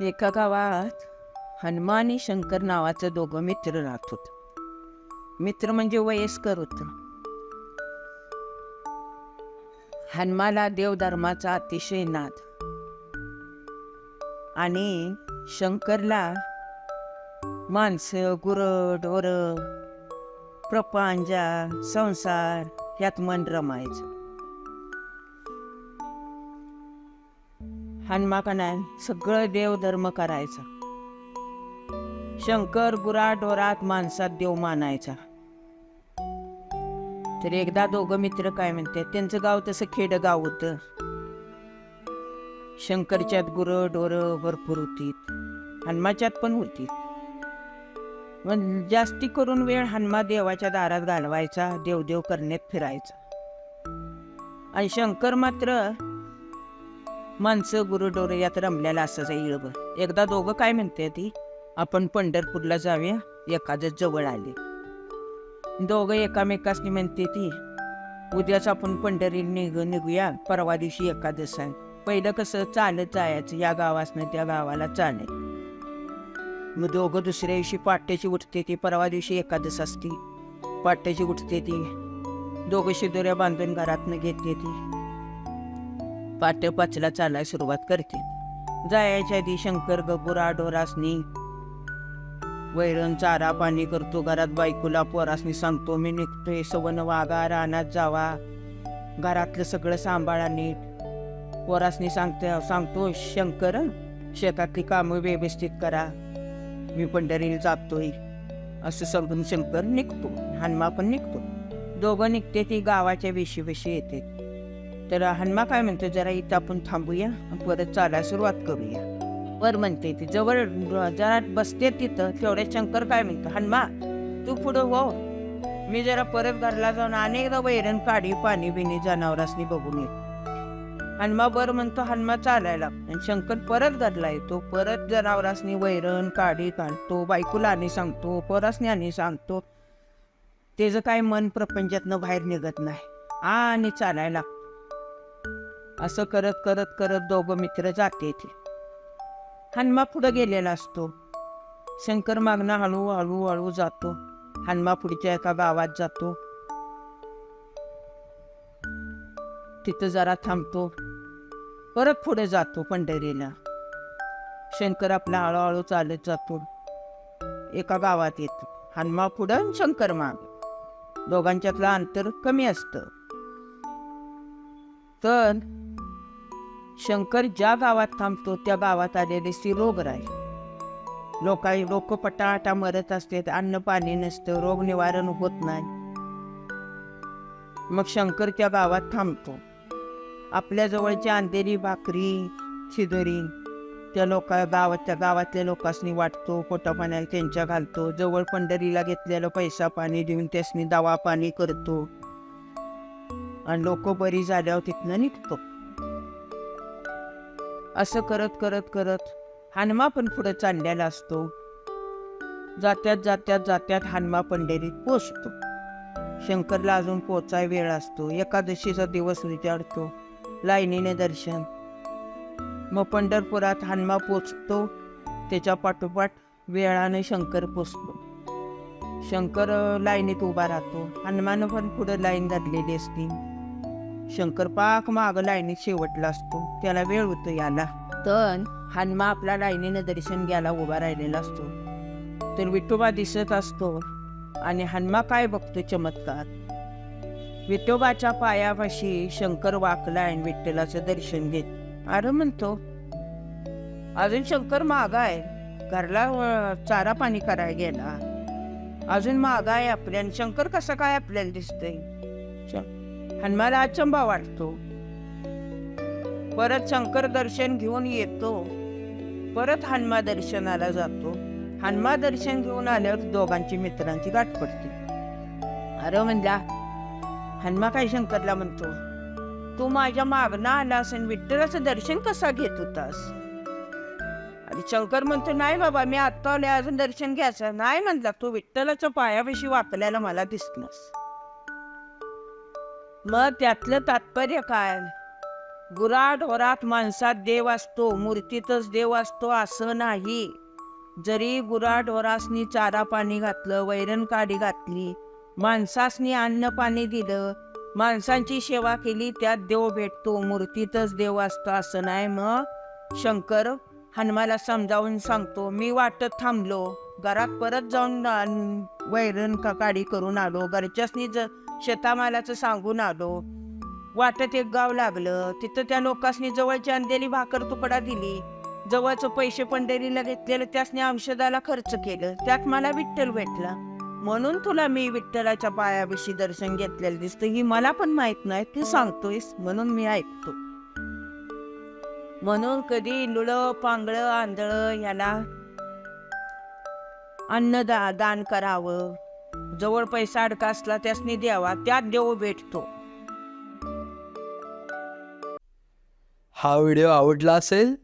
एका गावात हनुमान आणि शंकर नावाचं दोघं मित्र राहत होत. मित्र म्हणजे वयस्कर होत. हनुमाला देवधर्माचा अतिशय नाद. आणि शंकरला माणसं गुरं ढोरं संसार ह्यात मन रमायचं. हनुमाकनाय नाही सगळं देवधर्म करायचा. शंकर गुराढोरात माणसात देव मानायचा. तर एकदा दोघं मित्र काय म्हणते त्यांचं गाव तसं खेडं गाव होतं. शंकरच्यात गुरं डोरं भरपूर होती हनुमाच्यात पण होती पण जास्ती करून वेळ हनुमा देवाच्या दारात घालवायचा देवदेव करण्यात फिरायचा. आणि शंकर मात्र माणसं गुरुडोर यात रमलेला असायचं इळभर एकदा दोघं काय म्हणते ती? आपण पंढरपूरला जाऊया एखादं जवळ आले. दोघं एकामेकासनी म्हणते ती उद्याच आपण पंढरी निघ निघूया परवा दिवशी एकादश आहे. पहिलं कसं चालत जायचं या गावासनं त्या गावाला चाले मग दोघं दुसऱ्या दिवशी पाट्याची उठते ती परवा दिवशी एकादस असती. पाट्याची उठते ती दोघं शिदोऱ्या बांधून घरातनं घेते ती. पाट्या पाचला चालायला सुरुवात करते. जायच्या आधी शंकर गपुरा डोरासनी वैरण चारा पाणी करतो घरात बायकोला पोरासनी सांगतो मी निघतोय सवन वागा रानात जावा. घरातलं सगळं सांभाळा नीट. पोरासनी सांगते सांगतो शंकर शेतातली कामं व्यवस्थित करा. मी पंढरीला जातोय. असं समजून शंकर निघतो हनुमा पण निघतो. दोघं निघते ती गावाच्या वेशी येते. तर हनुमा काय म्हणतो जरा इथं आपण थांबूया परत चालायला सुरुवात करूया. वर म्हणते ती जवळ जरा बसते तिथं. तेवढ्या शंकर काय म्हणतो हनुमा तू पुढं हो. मी जरा परत घरला जाऊन अनेकदा वैरण काढी पाणी बिणी जनावरांनी बघून येतो. हनुमा बर म्हणतो हनुमा चालायला. आणि शंकर परत घरला येतो. परत जनावरांनी वैरण काढी काढतो बायकोला आणि सांगतो परासनी आणि सांगतो. त्याचं काय मन प्रपंचातनं बाहेर निघत नाही. आणि चालायला. असं करत करत करत दोघं मित्र जाते ते हनुमा पुढं गेलेला असतो. शंकर मागणं हळू हळू हळू जातो. हनुमा पुढच्या एका गावात जातो. तिथं जरा थांबतो. परत पुढे जातो पंढरीला. शंकर आपला हळूहळू चालत जातो. एका गावात येतो. हनुमा पुढं आणि शंकर माग. दोघांच्यातलं अंतर कमी असतं. तर शंकर ज्या गावात थांबतो त्या गावात आलेले सिरोगराय लोकांनी लोक पटाटा मरत असतात अन्न पाणी नसतं रोग निवारण होत नाही. मग शंकर त्या गावात थांबतो. आपल्या जवळच्या अंधेरी भाकरी शिदोरी. त्या लोका गावाच्या गावातल्या लोकांनी वाटतो पोटा पाण्याला त्यांच्या घालतो जवळ पंढरीला घेतलेलं पैसा पाणी देऊन त्यासनी दवा पाणी करतो. आणि लोक बरी झाल्यावर तिथनं निघतो. असं करत करत करत हनुमा पण पुढे चाललेला असतो. जात्यात जात्यात जात्यात हनुमा पंढरीत पोचतो. शंकरला अजून पोचाय वेळ असतो. एकादशीचा दिवस विचारतो लाईनीने दर्शन. मग पंढरपुरात हनुमा पोचतो. त्याच्या पाठोपाठ वेळाने शंकर पोचतो. शंकर लाईनीत उभा राहतो. हनुमान पण पुढे लाईन धरलेली असते. शंकर पाक माग लाईनीत शेवटला असतो. त्याला वेळ होतो याला तर हनुमा आपल्या लाईनीनं दर्शन घ्यायला उभा राहिलेला असतो. तर विठोबा दिसत असतो आणि हनुमा काय बघतो चमत्कार? विठोबाच्या पायापाशी शंकर वाकला आणि विठ्ठलाचं दर्शन घेत. अरे म्हणतो अजून शंकर मागा आहे घरला चारा पाणी करायला गेला. अजून मागा आहे आपल्या आणि शंकर कसं काय आपल्याला दिसतंय? हनुमाला अचंबा वाटतो. परत शंकर दर्शन घेऊन येतो. परत हनुमा दर्शनाला जातो. हनुमा दर्शन घेऊन आल्यावर दोघांची मित्रांची गाठ पडते. अरे म्हणला हनुमा काय शंकरला म्हणतो तू माझ्या मागणं आलास आणि विठ्ठलाचं दर्शन कसा घेत होतास? आणि शंकर म्हणतो नाही बाबा मी आत्ता आले अजून दर्शन घ्यायचं नाही म्हणला. तू विठ्ठलाच्या पायापाशी वाकल्याला मला दिसलंस मग त्यातलं तात्पर्य काय? गुराढोरात माणसात देव असतो मूर्तीतच देव असतो असं नाही. जरी गुराढोरासनी चारा पाणी घातलं वैरण काडी घातली माणसासनी अन्न पाणी दिलं. माणसांची सेवा केली त्यात देव भेटतो. मूर्तीतच देव असतो असं नाही मग शंकर हनुमाला समजावून सांगतो मी वाटत थांबलो. घरात परत जाऊन वैरण का काडी करून आलो. घरच्यासनी ज शेतामालाचं सांगून आलो. वाटत एक गाव लागलं. तिथं त्या लोकांनी जवळची आणलेली भाकर तुकडा दिली. जवळचं पैसे पंढरीला घेतलेलं त्यासनी औषधाला खर्च केलं. त्यात मला विठ्ठल भेटला. म्हणून तुला मी विठ्ठलाच्या पायाविषयी दर्शन घेतलेलं दिसतं. ही मला पण माहीत नाही. तू सांगतोयस. म्हणून मी ऐकतो. म्हणून कधी लुळ पांगळ आंधळ याला अन्न दा दान करावं. जवळ पैसा अडका असला त्यासनी द्यावा. त्यात देव भेटतो. हा व्हिडिओ आवडला असेल